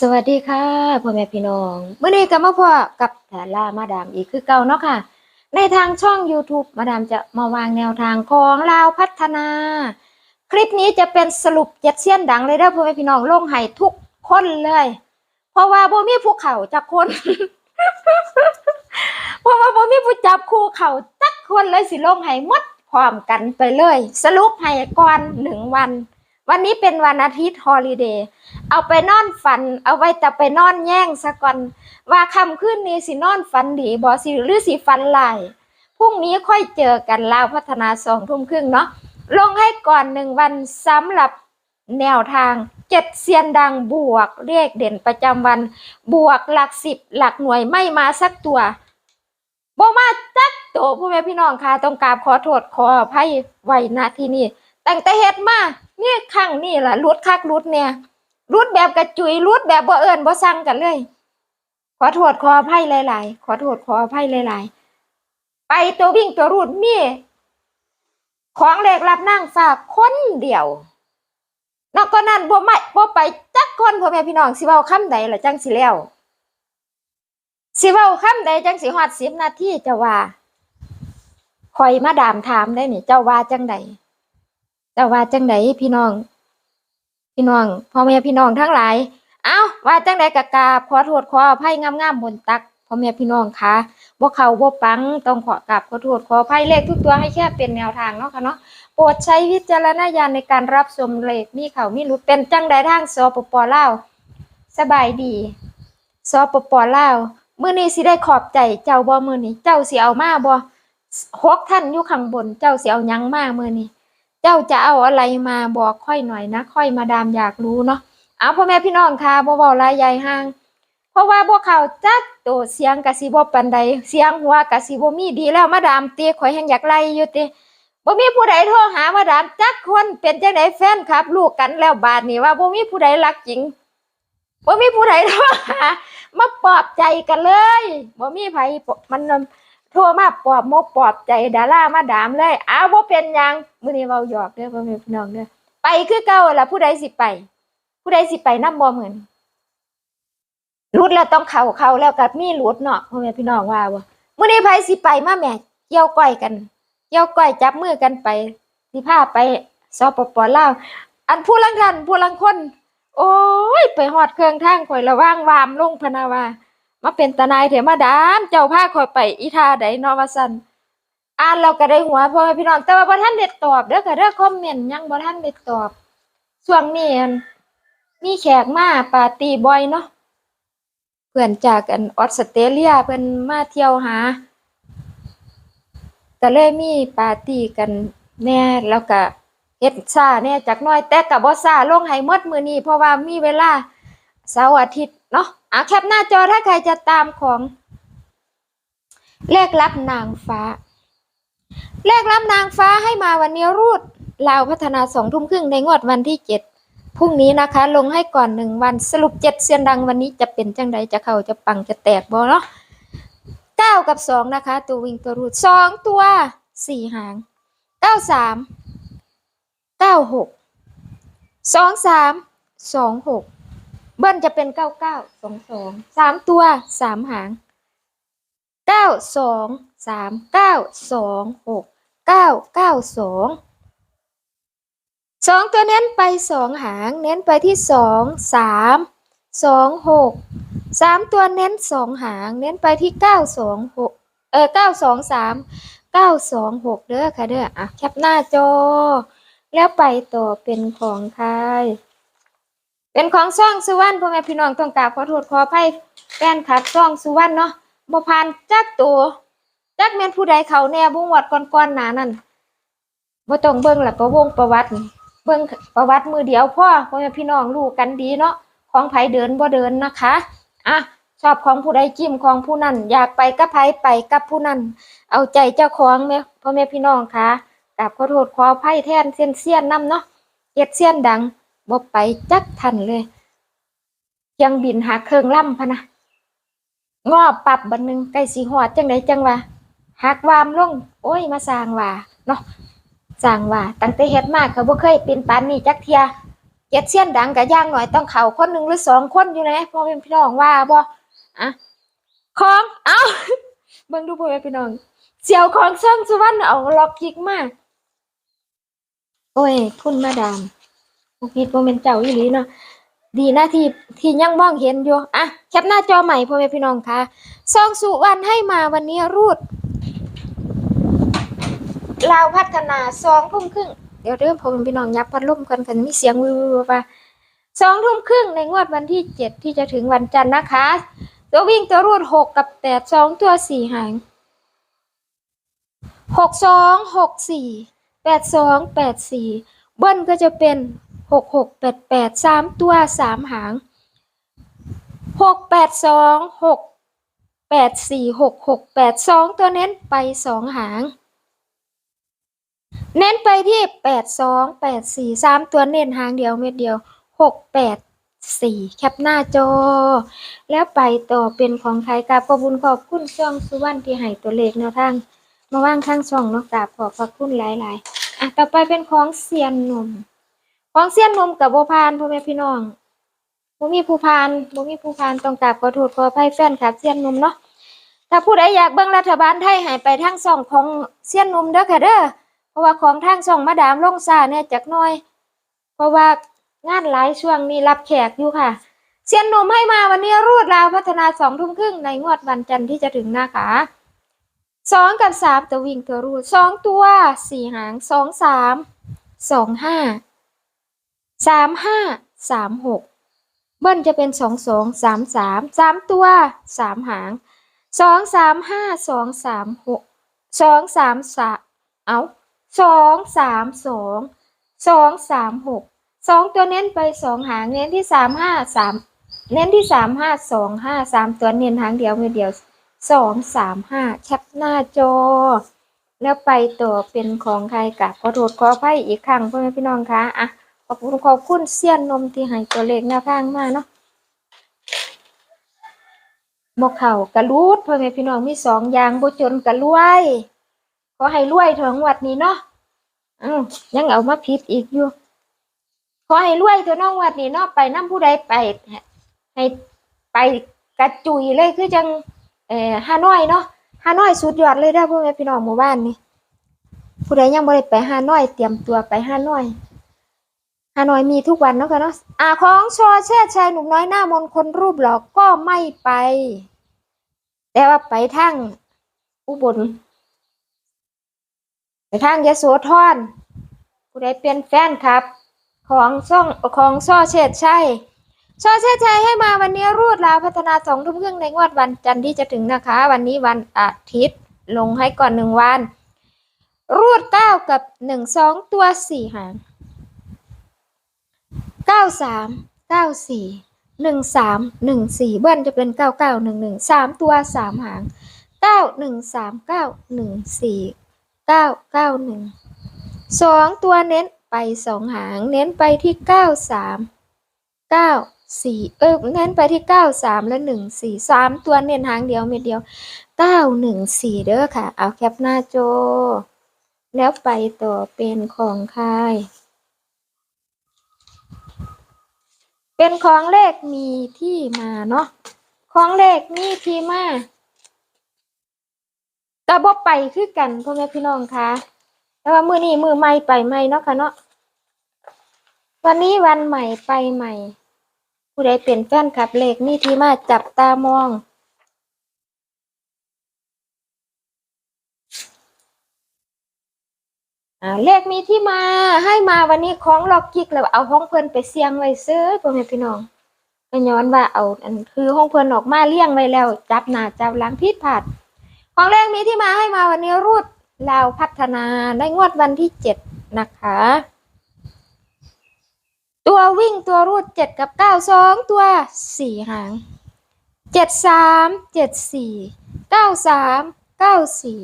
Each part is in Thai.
สวัสดีค่ะพ่อแม่พี่น้องเมื่อนี้ก็มาพอกับดารามาดามอีกคือเก่าเนาะค่ะ ในทางช่อง YouTube มาดามจะมาวางแนวทางของลาวพัฒนา คลิปนี้จะเป็นสรุปเจ็ดเสี้ยนดังเลยเด้อพ่อแม่พี่น้องลงให้ทุกคนเลย เพราะว่าบ่มีผู้เข่าจักคน เพราะว่าบ่มีผู้จับคู่เข่าจักคนเลยสิลงให้หมดพร้อมกันไปเลย สรุปให้ก่อนหนึ่งวัน วันนี้เป็นวันอาทิตย์ฮอลิเดย์ เอาไปนอนฝัน เอาไว้แต่ไปนอนแย่งซะก่อน ว่าคำขึ้นนี้สินอนฝันดีบอสิหรือสิฝันลายพรุ่งนี้ค่อยเจอกันลาวพัฒนาสองทุ่มครึ่งเนาะลงให้ก่อนหนึ่งวันสำหรับแนวทางเจ็ดเซียนดังบวกเลขเด่นประจำวัน บวกหลักสิบหลักหน่วยไม่มาสักตัวบ่มาจักโตวพ่อแม่พี่น้องค่ะต้องกราบขอโทษขออภัยไว้ณที่นี่ตั้งแต่เฮ็ดมาเนี่ยครั้งนี้ล่ะรุดคักรุดเนี่ย รูดแบบกระจุยรูดแบบบ่เอิญบ่สั่งกันเลย ขอโทษขออภัยหลาย ๆ ขอโทษขออภัยหลาย ๆ ไปตัววิ่งตัวรูดมี ของเหล็กรับนั่งฝากคนเดียวนอกก็นั้นบ่ไม่บ่ไปจักคนพ่อแม่พี่น้องสิเว้าคำใดล่ะจังสิแล้วสิเว้าคำใดจังสิฮอด10นาทีจะว่าคอยมาดามถามได้นี่เจ้าว่าจังใดเจ้าว่าจังใดพี่น้อง พี่น้องพ่อแม่พี่น้องทั้งหลาย เอ้าว่าจังไดกะกาบขอโทษขออภัยงามๆบนตักพ่อแม่พี่น้องค่ะบ่เขาบ่ปังต้องขอกราบขอโทษขออภัยเลขทุกตัวให้แค่เป็นแนวทางเนาะค่ะเนาะโปรดใช้วิจารณญาณในการรับชมเลขมีเขามีหลุดเป็นจังใดทางสปปลาวสบายดีสปปลาวมื้อนี้สิได้ขอบใจเจ้าบ่มื้อนี้เจ้าสิเอามาบ่หกท่านอยู่ข้างบน เจ้าสิเอายังมามื้อนี้ จ้าจะเอาอะไรมาบอกค่อยหน่อยนะ ค่อยมาดามอยากรู้เนาะเอาพ่อแม่พี่น้องค่ะบ่เว้าลายใหญ่ห่าง เพราะว่าพวกเขาจักโตเสียงกะสิบ่ปานใดเสียงหัวกะสิบ่มีดีแล้วมาดามเตีข่อยแฮงอยากไล่อยู่ติบ่มีผู้ใดโทรหามาดามจักคนเป็นจังไดแฟนครับ ลูกกันแล้วบาดนี้ว่าบ่มีผู้ใดรักจริงบ่มีผู้ใดโทรหามาปลอบใจกันเลยบ่มีไผมัน โทรมาปลอบมกปลอบใจดารามาดามเลยอ้าวบ่เป็นหยังมื้อนี้เว้าหยอกเด้อพ่อแม่พี่น้องเด้อไปคือเก่าล่ะผู้ใดสิไป ผู้ใดสิไปนำบ่เหมือนรุดแล้วต้องเข้าเข้าแล้วก็มีรุดเนาะพ่อแม่พี่น้องว่าบ่มื้อนี้ไผสิไปมาแม่เกี่ยวก้อยกันเกี่ยวก้อยจับมือกันไปสิพาไปสปปลาวอันผู้ลังท่านผู้ลังคน โอ้ย ไปฮอดเครื่องทางข่อยระว่างวามลงพนาวา มาเป็นตานายเถมาดาม เจ้าพาคอยไปอีทาใดนอว่าซั่นอ่านเราก็ได้หัวพ่อแม่พี่น้องแต่ว่าบ่ทันได้ตอบเด้อค่ะเด้อคอมเมนต์ยังบ่ทันได้ตอบช่วงนี้มีแขกมาปาร์ตี้บ่อยเนาะเพื่อนจากอันออสเตรเลียเพิ่นมาเที่ยวหาก็เลยมีปาร์ตี้กันแน่แล้วก็เฮ็ดซ่าแน่จักน่อยแต่ก็บ่ซ่าลงให้หมดมื้อนี้เพราะว่ามีเวลาเสาร์อาทิตย์ เนาะอะแคปหน้าจอถ้าใครจะตามของเลขลับนางฟ้า เลขลับนางฟ้าให้มาวันนี้รูดลาวพัฒนาสองทุ่มครึ่งในงวดวันที่เจ็ดพรุ่งนี้นะคะ ลงให้ก่อนหนึ่งวันสรุปเจ็ดเสียนดังวันนี้จะเป็นจังใดจะเข้าจะปังจะแตกบอเนาะเก้ากับสองนะคะ ตัววิ่งตัวรูดสองตัวสี่หางเก้าสามเก้าหกสองสามสองหก เบิ้ลจะเป็นเก้าเก้าสองสองสามตัวสามหางเก้าสองสามเก้าสองหกเก้าเก้าสองสองตัวเน้นไปสองหาง เน้นไปที่สองสามสองหกสามตัวเน้นสองหาง เน้นไปที่เก้าสองหกเออเก้าสองสามเก้าสองหกเด้อค่ะเด้ออะแคปหน้าจอ แล้วไปต่อเป็นของใคร เป็นของซ่องสุวรรณพ่อแม่พี่น้องต้องกราบขอโทษขออภัยแฟนคลับซ่องสุวรรณเนาะบ่ผ่านจักตัวจักแม่นผู้ใดเขาแน่บ่งวัดก่อนๆหนานั้นบ่ต้องเบิ่งหละประวงประวัติ เบิ่งประวัติมือเดียวพ่อพ่อแม่พี่น้องรู้กันดีเนาะของไผเดินบ่เดินนะคะอะชอบของผู้ใดจิ้มของผู้นั้นอยากไปกับไผไปกับผู้นั้นเอาใจเจ้าของแม่พ่อแม่พี่น้องค่ะกราบขอโทษขออภัยแทนเซียนเซียนๆนํเนาะเฮ็ดเซียนดัง บ่ไปจักทันเลยเครื่องบินหาเครื่องล่ำพะนะงอปรับบันหนึงใกล้สิฮอดจังไดจังวะหักวามลงโอ้ยมาสร้างว่าเนาะสร้างว่าตั้งแต่เฮ็ดมาก็บ่เคยเป็นปานนี้จักเที่ยจ็ดเสี้ยนดังกับย่างหน่อยต้องเข่าคนหนึ่งหรือสองคนอยู่นะพ่อแม่พี่น้องว่าบ่อะของเอ้าเบิ่งดูพ่อแม่พี่น้องเสี่ยวของเชิงสุวรรณเอาล็อกยิกมาโอ้ยคุณมาดาม บ่ผิดบ่แม่นเจ้าอีหลีเนาะดีนะที่ที่ยังมองเห็นอยู่อะแคปหน้าจอใหม่พ่อแม่พี่น้องค่ะซองสุวรรณให้มาวันนี้รูดลาวพัฒนาสองทุ่มครึ่งเดี๋ยวเริ่มผมพี่น้องยับพัดลมกันกันมีเสียงวิวๆว่าสองทุ่มครึ่งในงวดวันที่เจ็ดที่จะถึงวันจันทร์นะคะ ตัววิ่งตัวรูดหกกับแปดสองตัวสี่หางหกสองหกสี่แปดสองแปดสี่เบิ้ลก็จะเป็น หกหกแปดแปดสามตัวสามหางหกแปดสองหกแปดสี่หกหกแปดสองตัวเน้นไปสองหาง เน้นไปที่แปดสองแปดสี่สามตัวเน้นหางเดียวเม็ดเดียวหกแปดสี่แคปหน้าจอ แล้วไปต่อเป็นของใครกับขอบคุญขอบคุณช่องสุวรรณที่ให้ตัวเลขแนวทางมาว่างข้างช่องเนอกจากขอบพระคุณหลาย ๆ อะต่อไปเป็นของเซียนหนุ่ม ของเซียนนมกับโบพานพ่อแม่พี่น้องบ่มีผู้พานบ่มีผู้พานต้องกราบขอโทษขออภัยแฟนคลับเซียนนมเนาะถ้าผู้ใดอยากเบิ่งรัฐบาลไทยให้ไปทางช่องของเซียนนมเด้อค่ะเด้อเพราะว่าของทางช่องมาดามลงซาเนี่ยจักน่อย เพราะว่างานหลายช่วงนี้รับแขกอยู่ค่ะเซียนนมให้มาวันนี้รูดราวพัฒนาสองทุ่มครึ่งในงวดวันจันทร์ที่จะถึงนะคะสองกับสามตัววิ่งตัวรูดสองตัวสี่หางสองสามสองห้า สามห้าสามหกเบิ้ลจะเป็นสองสองสามสามสามตัวสามหางสองสามห้าสองสามหกสองสามสามเอาสองสามสองสองสามหกสองตัวเน้นไปสองหางเน้นที่สามห้าสามเน้นที่สามห้าสองห้าสามตัวเน้นหางเดียวมือเดียวสองสามห้าแคปหน้าจอ แล้วไปต่อเป็นของใครกับขอโทษขออภัยอีกครั้งพ่อแม่พี่น้องคะอะ ขอบคุณขอบคุณเสี้ยนนมที่ให้ตัวเลขแนวทางมาเนาะบอกเข่ากระลูดพ่อแม่พี่น้องมีสองอย่างบ่จนกระรวยขอให้รวยถึงวัดนี้เนาะอ้าวยังเอามาผิดอีกอยู่ขอให้รวยเถอะน้องวัดนี้เนาะไปน้ำผู้ใดไปให้ไปกระจุยเลยคือจังเอ่อฮานอยเนาะฮานอยสุดยอดเลยเด้พ่อแม่พี่น้องหมู่บ้านนี่ผู้ใดยังบ่ได้ไปฮานอยเตรียมตัวไปฮานอย ฮานอยมีทุกวันเนาะค่ะเนาะอ่าของชอเชิดชายหนุ่มน้อยหน้ามนคนรูปหลอกก็ไม่ไป แต่ว่าไปทางอุบล ไปทางยโสธรผู้ใดเป็นแฟนครับ ของช่องของช่อเชิดชัยช่อเชิดชัยให้มาวันนี้รูดลาวพัฒนาสองทุ่มครึ่งในงวดวันจันทร์ที่จะถึงนะคะ วันนี้วันอาทิตย์ลงให้ก่อนหนึ่งวัน รูดเก้ากับหนึ่งสองตัวสี่หาง เก้าสามเก้าสี่หนึ่งสามหนึ่งสี่เบิ้ลจะเป็นเก้าเก้าหนึ่งหนึ่งสามตัวสามหางเก้าหนึ่งสามเก้าหนึ่งสี่เก้าเก้าหนึ่งสองตัวเน้นไปสองหางเน้นไปที่เก้าสามเก้าสี่เออเน้นไปที่เก้าสามและหนึ่งสี่สามตัวเน้นหางเดียวเม็ดเดียวเก้าหนึ่งสี่เด้อค่ะ เอาแคปหน้าโจ แล้วไปต่อเป็นของใคร เป็นของเลขมีที่มาเนาะของเลขมีที่มากระบอกไปคือกันพ่อแม่พี่น้องคะแต่ว่ามือนี้มือใหม่ไปใหม่เนาะค่ะเนาะวันนี้วันใหม่ไปใหม่ ผู้ใดเปลี่ยนแฟนคลับเลขมีที่มาจับตามอง อ่าเลขมีที่มาให้มาวันนี้ของล็อกกิกแล้วเอาห้องเพิ่นไปเสี่ยงไว้ซื้อพ่อแม่พี่น้องก็ย้อนว่าเอาอันคือห้องเพิ่นออกมาเลี้ยงไว้แล้ว จับหน้าจับหลังผิดพลาดของเลขมีที่มาให้มาวันนี้รูดลาวพัฒนาได้งวดวันที่เจ็ดนะคะ ตัววิ่งตัวรูดเจ็ดกับเก้าสองตัวสี่หางเจ็ดสามเจ็ดสี่เก้าสามเก้าสี่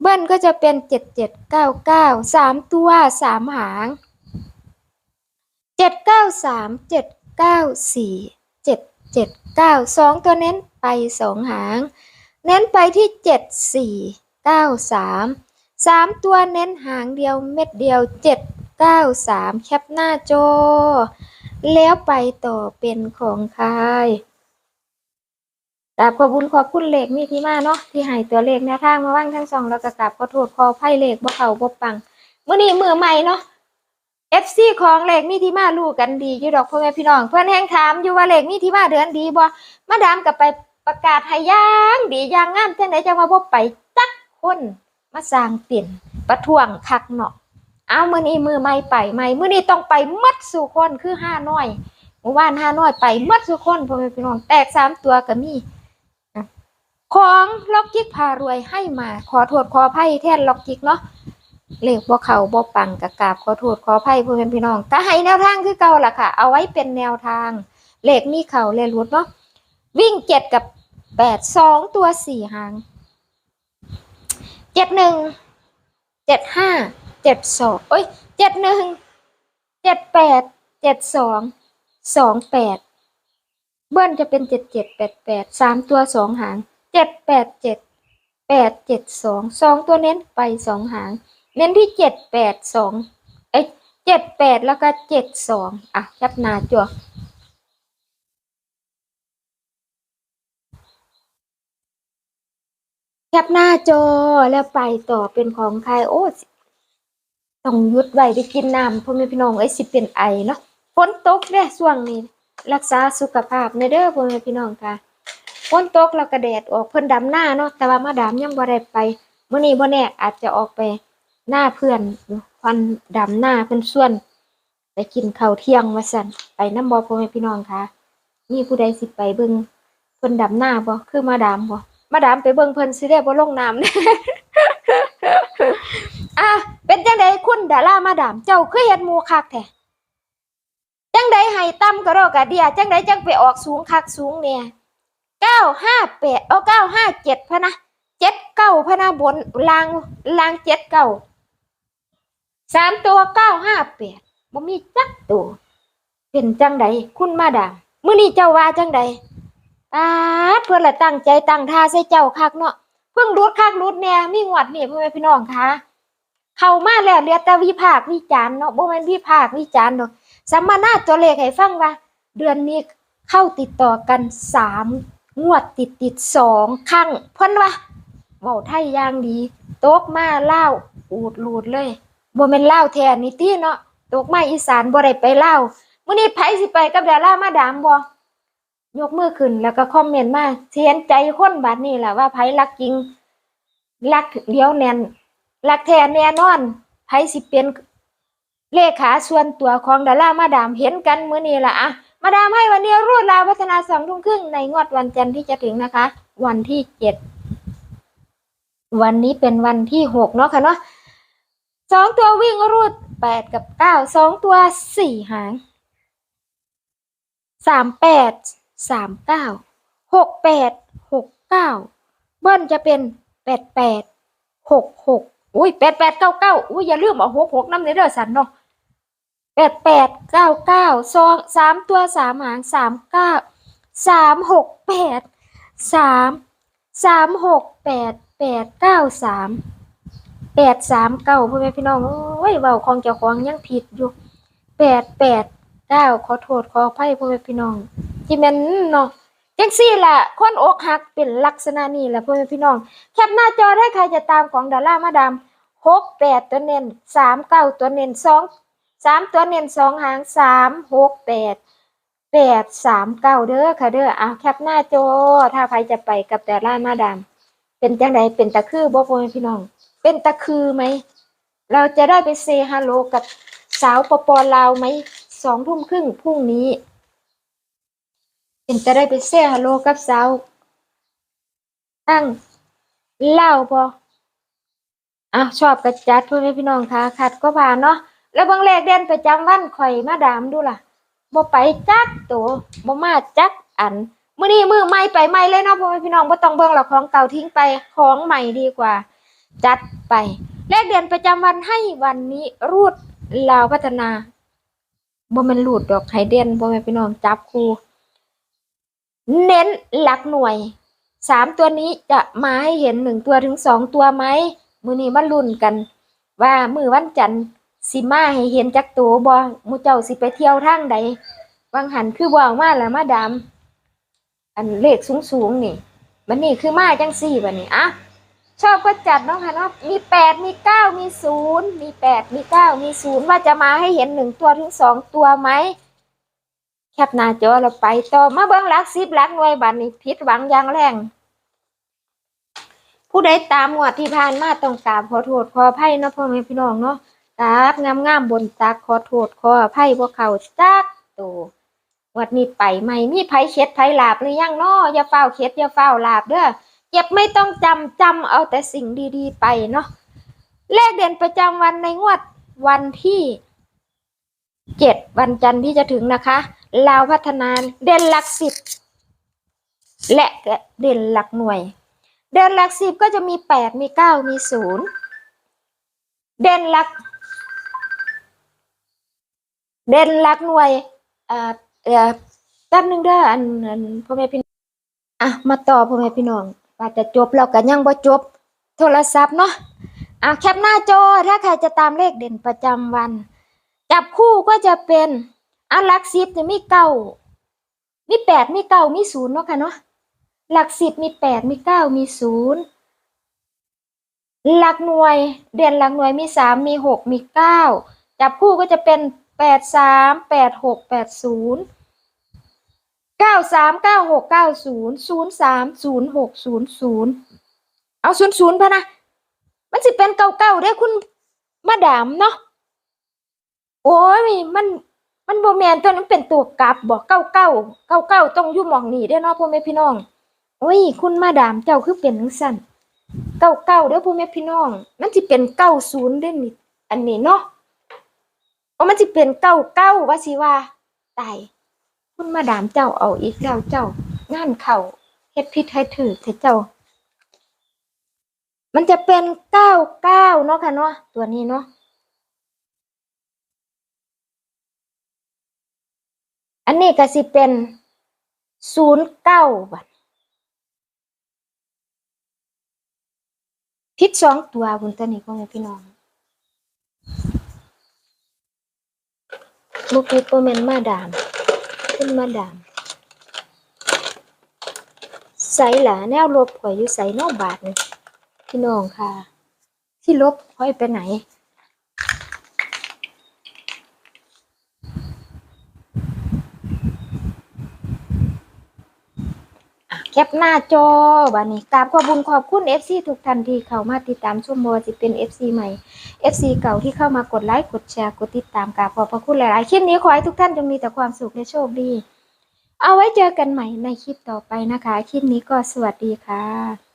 เบิ้ลก็จะเป็นเจ็ดเจ็ดเก้าเก้าสามตัวสามหางเจ็ดเก้าสามเจ็ดเก้าสี่เจ็ดเจ็ดเก้าสองตัวเน้นไปสองหาง เน้นไปที่เจ็ดสี่เก้าสามสามตัวเน้นหางเดียวเม็ดเดียวเจ็ดเก้าสามแคปหน้าจอ แล้วไปต่อเป็นของใคร กราบขอบคุณขอบคุณเลขมีที่มาเนาะที่ให้ตัวเลขแนวทางมาว่างทั้งสองแล้วก็กราบขอโทษขอไพ่เลขบ่เขาบ่ปังมื้อนี้มือใหม่เนาะ FC ของเลขมีที่มารู้กันดีอยู่ดอกพ่อแม่พี่น้อง เพื่อนแห่งถามอยู่ว่าเลขมีที่มาเดือนดีบ่มาดามกับไปประกาศให้ย่างดีย่างงามจังไดจังว่าบ่ไปจักคนมาสร้างเปลี่ยนประท้วงคักเนาะเอามื้อนี้มือใหม่ไปใหม่มื้อนี้ต้องไปมัดสู่คนคือห้าน้อยเมื่อวานห้าน้อยไปมัดสู่คนพ่อแม่พี่น้องแตกสามตัวก็มี่ ของล็อกจิกพารวยให้มา ขอโทษขออภัยแทนล็อกจิกเนาะเลขบ่เขาบ่ปังกะกาบขอโทษขออภัยพ่อแม่พี่น้องก็ให้แนวทางคือเก่าล่ะค่ะ เอาไว้เป็นแนวทาง เลขมีเขาเลขรุดเนาะวิ่งเจ็ดกับแปดสองตัวสี่หางเจ็ดหนึ่งเจ็ดห้าเจ็ดสองเอ้ยเจ็ดหนึ่งเจ็ดแปดเจ็ดสองสองแปดเบิ้ลจะเป็นเจ็ดเจ็ดแปดแปดสามตัวสองหาง เจ็ดแปดเจ็ดแปดเจ็ดสองสองตัวเน้นไปสองหาง เน้นที่เจ็ดแปดสองเอ้ยเจ็ดแปดแล้วก็เจ็ดสองอะแคปหน้าจอแคปหน้าจอแล้วไปต่อเป็นของใครโอ้ต้องยุดไว้ไปกินน้ำพ่อแม่พี่น้องเอ้สิเป็นไอเนาะฝนตกเด้ช่วงนี้ รักษาสุขภาพในเด้อพ่อแม่พี่น้องค่ะ ฝนตกแล้วก็แดดออกเพิ่นดำหน้าเนาะแต่ว่ามาดามยังบ่ได้ไปเมื้อนี้บ่แน่อาจจะออกไปหน้าเพื่อนควันดำหน้าเพื่อนส่วน ไปกินข้าวเที่ยงมาสั่นไปน้ำบอพ่อแม่พี่น้องค่ะมีผู้ใดสิไปเบิ่งเพิ่นดำหน้าบ่คือมาดามบ่มาดามไปเบิ่งเพิ่นสิได้บ่ลงน้ำเนี่ยอะเป็นจังไดคุณดารามาดามเจ้าคือเฮ็ดหมูคักแท้จังไดให้ต่ำกระรอกะเดียจังไดจังไปออกสูงคักสูงเนี่ย 958เอา957พะนะเจ็ดเก้าพะนาบนลางลางเจ็ดเก้าสามตัวเก้าห้าแปดบ่มีจักตัวเป็นจังใดคุณมาดามมื้อนี้เจ้าว่าจังใดปาดเพื่อนละตั้งใจตั้งท่าใส่เจ้าคักเนาะเพิ่งรูดคักรูดแน่มีงวดนี่พ่อแม่พี่น้องคะเข้ามาแล้วเหลือแต่วิพากษ์วิจารณ์เนาะบ่แม่นวิพากษ์วิจารณ์ดอกสัมมนาตัวเลขให้ฟังว่า เดือนนี้เข้าติดต่อกันสาม งวดติดติดสองครั้งเพิ่นว่าเว้าไทยอย่างดีตกมาเล่าวอูดลูดเลยบ่แม่นเล่าวแท้นี่ติเนาะตกมาอีสานบ่ได้ไปเล่าวมื้อนี้ไผสิไปกับดารามาดามบ่ยกมือขึ้นแล้วก็คอมเมนต์มาสิเห็นใจคนบัดนี้ล่ะว่าไผรักจริงรักเดียวแน่นรักแท้แน่นอนไผสิเป็นเลขาส่วนตัวของดารามาดามเห็นกันมื้อนี้ล่ะอะ มาดามให้วันนี้รูดลาพัฒนาสองทุ่มครึ่งในงวดวันจันทร์ที่จะถึงนะคะ วันที่เจ็ดวันนี้เป็นวันที่หกเนาะค่ะเนาะสองตัววิ่งรูดแปดกับเก้าสองตัวสี่หางสามแปดสามเก้าหกแปดหกเก้าเบิ้ลจะเป็นแปดแปดหกหกอุ้ยแปดแปดเก้าเก้าอุ้ยอย่าลืมเอาหกหกน้ำในเด้อสันเนาะ แปดแปดเก้าเก้าสองสามตัวสามหางสามเก้าสามหกแปดสามสามหกแปดแปดเก้าสามแปดสามเก้าพ่อแม่พี่น้องโอ้ยเว้าของเจ้าของยังผิดอยู่แปดแปดเก้าขอโทษขออภัยพ่อแม่พี่น้อง ที่แม่นเนาะจังซี่แหละคนอกหักเป็นลักษณะนี้แหละพ่อแม่พี่น้อง แคปหน้าจอได้ใครจะตามของดารามาดามหกแปดตัวเน้นสามเก้าตัวเน้นสอง สามตัวเน้นสองหางสามหกแปดแปดสามเก้าเด้อค่ะเด้อเอะแคปหน้าจอถ้าใครจะไปกับดารามาดามเป็นจังไดเป็นตะคือบ่พ่อพี่น้อง เป็นตะคือไหม เราจะได้ไปเซฮัลโหลกับสาวปปลาวไหมสองทุ่มครึ่งพรุ่งนี้เป็นจะได้ไปเซฮัลโหลกับสาวตั้งเล่าวบ่อะชอบกระจัดพ่อแม่พี่น้องค่ะขัดก็ผ่านเนาะ แล้วบางเลขเด่นประจำวันข่อยมาดามดูล่ะบ่ไปจักตัวบ่มาจักอันมื้อนี้มือใหม่ไปใหม่เลยเนาะพ่อแม่พี่น้องบ่ต้องเบิ่งหรอกของเก่าทิ้งไปของใหม่ดีกว่า จัดไป เลขเดือนประจำวันให้วันนี้รูดลาวพัฒนาบ่ม่นรูดดอกให้เด่นพ่อแม่พี่น้องจับคู่เน้นหลักหน่วยสามตัวนี้จะมาให้เห็นหนึ่งตัวถึงสองตัวไหมมือนี้มาลุ้นกัน ว่ามือวันจันทร์ สิมาให้เห็นจักตัวบ่หมู่เจ้าสิไปเที่ยวทางใดวางหันคือบ่เอามาแล้วมาดามอันเลขสูงๆนี่บัดนี้คือมาจังซี่บัดนี้อะชอบก็จัดเนาะค่ะเนาะมีแปดมีเก้ามีศูนย์มีแปดมีเก้ามีศูนย์ว่าจะมาให้เห็นหนึ่งตัวถึงสองตัวไหมแคปหน้าจอเราไปต่อมาเบิ่งหลักสิบหลักหน่วยบัดนี้ผิดหวังยางแรง ผู้ใดตามงวดที่ผ่านมาต้องกราบขอโทษขออภัยเนาะพ่อแม่พี่น้องเนาะ ตากงามงามๆบนตากขอโทษขออภัยพวกเขาจักตงววัดนี้ไปใหม่มีไผเช็ดไผลาบหรือยังเนาะอย่าเฝ้าเช็ดอย่าเฝ้าลาบเด้อเจ็บไม่ต้องจำจำเอาแต่สิ่งดีๆ ไปเนาะเลขเด่นประจำวันในงวดวันที่เจ็ดวันจันทร์ที่จะถึงนะคะลาวพัฒนาเด่นหลักสิบและเด่นหลักหน่วย เด่นหลักสิบก็จะมีแปดมีเก้ามีศูนย์เด่นหลัก เด่นหลักหน่วยเอ่อเอ่อแป๊บนึงเด้ออันอันพ่อแม่พี่น้องอะมาต่อพ่อแม่พี่น้องว่าจะจบแล้วก็ยังบ่จบ โทรศัพท์เนาะอะแคปหน้าจอถ้าใครจะตามเลขเด่นประจำวัน จับคู่ก็จะเป็นอะหลักสิบจะมีเก้ามีแปดมีเก้ามีศูนย์เนาะค่ะเนาะหลักสิบมีแปดมีเก้ามีศูนย์หลักหน่วย เด่นหลักหน่วยมีสามมีหกมีเก้าจับคู่ก็จะเป็น แปดสามแปดหกแปดศูนย์เก้าสามเก้าหกเก้าศูนย์ศูนย์สามศูนย์หกศูนย์ศูนย์เอาศูนย์ศูนย์พะนะ มันสิเป็นเก้าเก้าได้คุณมาดามเนาะโอ้ยมันมันโบแมนตัวนั้นเป็นตัวกลับบอกเก้าเก้าเก้าเก้าต้องยู่หมองนี่ได้เนาะพ่อแม่พี่น้อง โอ้ย คุณมาดามเจ้าคือเป็นจังซั่นเก้าเก้าเด้อพ่อแม่พี่น้อง มันสิเป็นเก้าศูนย์เด้นี่อันนี้เนาะ โอ้มันสิเป็นเก้าเก้าว่าสิว่าตายคุณมาดามเจ้าเอาอีกแล้วเจ้างานเข่าเฮ็ดผิดให้ถือเถอะเจ้า มันจะเป็นเก้าเก้าเนาะค่ะเนาะตัวนี้เนาะอันนี้ก็สิเป็นศูนย์เก้าบัดพิษสองตัวคุณตานี่พ่อแม่พี่น้อง บุกิโปแมนมาดาม ขึ้นมาดามใส่หลาแนวลบข่อยอยู่ใส่นอกบาทนี่พี่น้องค่ะ ที่ลบข่อยไปไหน แคปหน้าจอบันนี้กราบขอบคุญขอบคุณ FC ทุกท่านที่เข้ามาติดตามชมบ่ว่าสิเป็น FC ใหม่ FC เก่าที่เข้ามากดไลค์กดแชร์กดติดตามกราบขอบพระคุณหลายๆคลิปนี้ขอให้ทุกท่านจงมีแต่ความสุขและโชคดี เอาไว้เจอกันใหม่ในคลิปต่อไปนะคะ คลิปนี้ก็สวัสดีค่ะ